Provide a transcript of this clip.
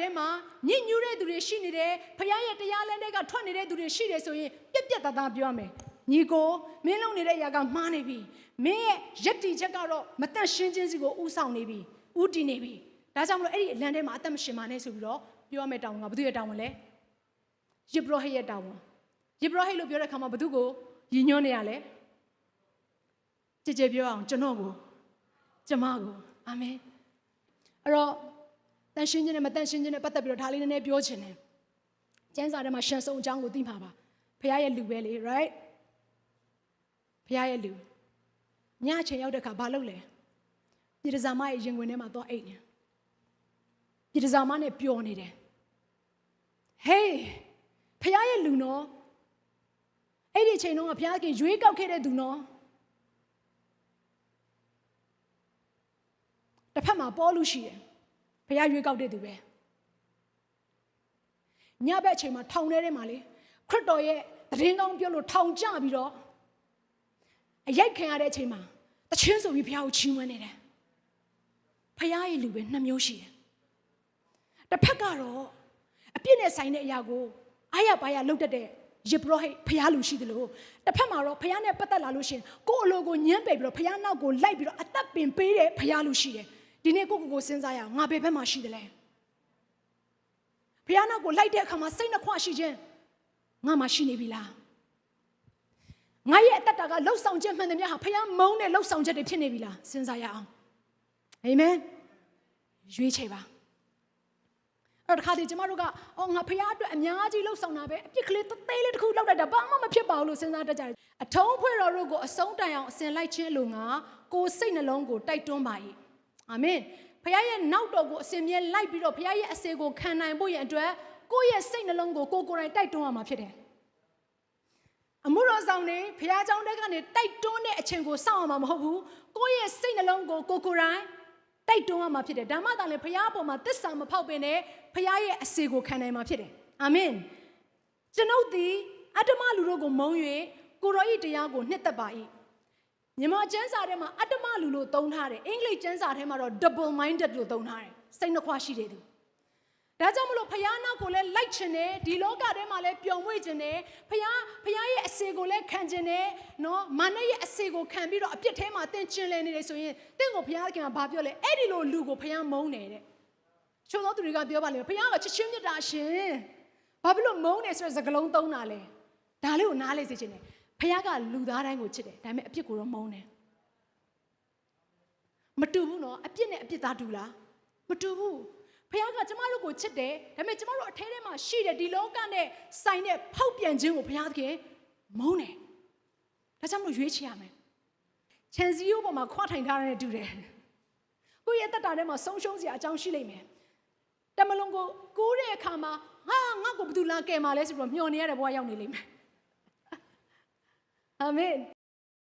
တွေထဲမှာညစ်ညူးတဲ့သူတွေရှိနေတယ်ဖခင်ရဲ့တရားလမ်းတွေကထွက်နေတဲ့သူတွေရှိတယ်ဆိုရင်ပြက်ပြက်သားသားပြောမယ်ညီကိုမင်းလုံးနေတဲ့အရာကမှားနေပြီမင်းရဲ့ယက်တီချက်ကတော့မတန့်ရှင်းခြင်းစီကိုဥဆောင်နေပြီဥတည်နေပြီဒါကြောင့်မလို့အဲ့ဒီအလံထဲမှာအသက်မရှင်ပါနဲ့ဆိုပြီးတော့ပြောရမယ့်တောင်းကဘုသူရဲ့တောင်းဝင်လဲယေဘရဟိရဲ့တောင်းဝင်ယေဘရဟိလို့ပြောတဲ့ခါမှာဘသူကိုရည်ညွှန်းနေရလဲကြည်ကြည်ပြောအောင်ကျွန်တော်ကိုကျမကိုအာမင်အဲ့တော့ တန်ရှင်းခြင်းနဲ့မတန်ရှင်းခြင်းနဲ့ပတ်သက်ပြီးတော့ဒါလေးနည်းနည်းပြောချင်တယ်ကျမ်းစာထဲမှာရှန်စုံအကြောင်းကိုသိမှာပါဖခင်ရဲ့လူပဲလေ right ဖခင်ရဲ့လူညအချိန်ရောက်တဲ့ခါဘာလုပ်လဲပြည်တစားမရဲ့ရင်ဝင်ထဲမှာသွားအိတ်နေပြည်တစားမနဲ့ပျော်နေတယ် hey ဖခင်ရဲ့လူနော်အဲ့ဒီအချိန်တုန်းကဖခင်ကရွေးကောက်ခဲ့တဲ့သူနော်တစ်ဖက်မှာပေါ်လူရှိတယ် ဖခင်ရွေးကောက်တဲ့သူပဲညဘက်အချိန်မှာထောင်ထဲထဲမှာလေခရစ်တော်ရဲ့သတင်းကောင်းပြောလို့ထောင်ကျပြီးတော့အရိုက်ခံရတဲ့အချိန်မှာတချင်းဆိုပြီးဖခင်ကိုချီးမွမ်းနေတယ်ဖခင်ရဲ့လူပဲနှစ်မျိုးရှိတယ်တစ်ဖက်ကတော့အပြစ်နဲ့ဆိုင်တဲ့အရာကိုအားရပါရလုပ်တတ်တဲ့ယေဘရဟိတ်ဖခင်လူရှိတယ်လို့တစ်ဖက်မှာတော့ဖခင်နဲ့ပတ်သက်လာလို့ရှရင်ကိုယ့်အလိုကိုညှမ်းပယ်ပြီးတော့ဖခင်နောက်ကိုလိုက်ပြီးတော့အသက်ပင်ပေးတဲ့ဖခင်လူရှိတယ် ဒီနေ့ကိုယ့်ကိုယ်ကိုစဉ်းစားရအောင်ငါဘယ်ဘက်မှာရှိတယ်လဲဖခင်နောက်ကိုလိုက်တဲ့အခါမှာစိတ်နှခွရှိခြင်းငါမှရှိနေပြီလားငါရဲ့အသက်တာကလှုပ်ဆောင်ချက်မှန်တယ်များဟာဖခင်မုန်းတဲ့လှုပ်ဆောင်ချက်တွေဖြစ်နေပြီလားစဉ်းစားရအောင်အာမင်ရွေးချယ်ပါအဲ့တော့တစ်ခါတည်းကျမတို့ကအော်ငါဖခင်အတွက်အများကြီးလှုပ်ဆောင်တာပဲအပြစ်ကလေးသေးသေးလေးတစ်ခုလှုပ်လိုက်တာဘာမှမဖြစ်ပါဘူးလို့စဉ်းစားတတ်ကြတယ်အထုံးဖွဲ့တော်တို့ကိုအဆုံးတိုင်အောင်အစဉ်လိုက်ခြင်းလိုငါကိုယ်စိတ်နှလုံးကိုတိုက်တွန်းပါ၏ အာမင်ဖခင်ရဲ့နောက်တော်ကိုအစဉ်မြဲလိုက်ပြီးတော့ဖခင်ရဲ့အစေကိုခံနိုင်ဖို့ရန်အတွက်ကိုယ့်ရဲ့စိတ်နှလုံးကိုကိုယ်ကိုယ်တိုင်တိုက်တွန်းရမှာဖြစ်တယ်အမှုတော်ဆောင်နေဖခင်เจ้าတဲ့ကနေတိုက်တွန်းတဲ့အချိန်ကိုစောင့်အောင်မှာမဟုတ်ဘူးကိုယ့်ရဲ့စိတ်နှလုံးကိုကိုယ်ကိုယ်တိုင်တိုက်တွန်းရမှာဖြစ်တယ်ဒါမှသာလေဖခင်အပေါ်မှာသစ္စာမဖောက်ပင်နဲ့ဖခင်ရဲ့အစေကိုခံနိုင်မှာဖြစ်တယ်အာမင်ကျွန်ုပ်သည်အတ္တမလူတို့ကိုမုန်း၍ကိုရောဤတရားကိုနှစ်သက်ပါ၏ မြန်မာကျမ်းစာထဲမှာအတ္တမလူလို့သုံးထားတယ်အင်္ဂလိပ်ကျမ်းစာထဲမှာတော့ double minded လို့သုံးထားတယ်စိတ်နှခွရှိတဲ့သူဒါကြောင့်မလို့ဖခင်နောက်ကိုလည်းလိုက်ချင်တယ်ဒီလောကထဲမှာလည်းပျော်မွေ့ချင်တယ်ဖခင်ဖခင်ရဲ့အစေကိုလည်းခံချင်တယ်နော်မာနရဲ့အစေကိုခံပြီးတော့အပြစ်ထဲမှာတင်ကျင်လည်နေတယ်ဆိုရင်တင့်ကိုဖခင်ကဘာပြောလဲအဲ့ဒီလိုလူကိုဖခင်မုန်းတယ်တဲ့ချို့သောသူတွေကပြောပါလေဖခင်ကချစ်ချင်းမြတ်တာရှင်ဘာဖြစ်လို့မုန်းတယ်ဆိုတဲ့စကားလုံးသုံးတာလဲဒါလေးကိုနားလေစေချင်တယ် ဖခင်ကလူသားတိုင်းကိုချစ်တယ်ဒါပေမဲ့အပြစ်ကိုတော့မုန်းတယ်မတူဘူးနော်အပြစ်နဲ့အပြစ်သားတူလားမတူဘူးဖခင်ကကျမတို့ကိုချစ်တယ်ဒါပေမဲ့ကျမတို့အထဲထဲမှာရှိတဲ့ဒီလောကနဲ့ဆိုင်တဲ့ဖောက်ပြန်ခြင်းကိုဖခင်သခင်မုန်းတယ်ဒါကြောင့်မလို့ရွေးချယ်ရမယ်ခြံစည်းရိုးပေါ်မှာခွာထိုင်ထားတဲ့တူတယ်ကိုယ့်ရဲ့တက်တာထဲမှာဆုံးရှုံးစရာအကြောင်းရှိလိမ့်မယ်တမလုံးကိုကိုးတဲ့အခါမှာဟာငါ့ကိုဘယ်သူလာကယ်မှာလဲဆိုပြီးတော့မျှော်နေရတဲ့ဘဝရောက်နေလိမ့်မယ် အာမင်